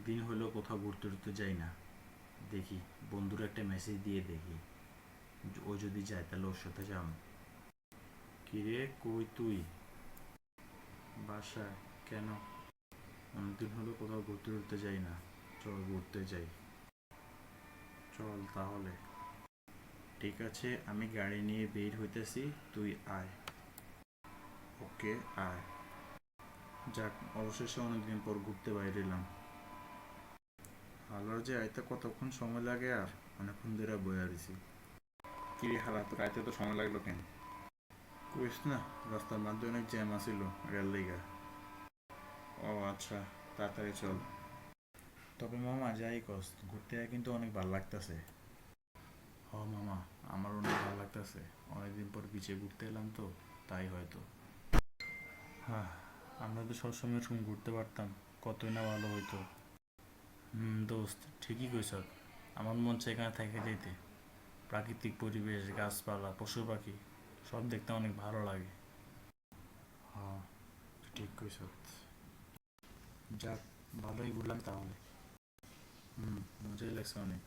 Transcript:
অনেকদিন হলো কোথাও ঘুরতে টুরতে যাই না। দেখি, বন্ধুর একটা মেসেজ দিয়ে দেখি। ও যদি যায়, তাহলে ওর সাথে যাম। কিরে, কই তুই? বাসায়, কেন? অনেকদিন হলো কোথাও ঘুরতে টুরতে যাই না। চল ঘুরতে যাই। চল তাহলে। ঠিক আছে, আমি গাড়ি নিয়ে বের হইতেছি, তুই আয়। ওকে, আয়। যাক, অবশেষে অনেকদিন পর ঘুরতে বাইরে এলাম হালার যে আইতে কতক্ষণ সময় লাগে আর অনেকক্ষণ ধরে বয়ে দিছি কি রে হালা তোর আইতে তো সময় লাগল কেন? কইস না রাস্তার মধ্যে অনেক জ্যাম আছিল রেল লিগা ও আচ্ছা তাড়াতাড়ি চল। তবে মামা যাই কস ঘুরতে কিন্তু অনেক ভালো লাগতেছে। হ মামা আমার অনেক ভালো লাগতেছে। অনেকদিন পর বিচে ঘুরতে এলাম তো তাই হয়তো। হ্যাঁ আমরা তো সবসময় এরকম ঘুরতে পারতাম কতই না ভালো হইতো। হুম দোস্ত ঠিকই কইস আমার মন চাই এখানে থেকে যেতে প্রাকৃতিক পরিবেশ গাছপালা পশু পাখি সব দেখতে অনেক ভালো লাগে। হ্যাঁ ঠিক কইস যাক ভালোই ঘুরলাম তাহলে। হুম মজাই লাগছে অনেক।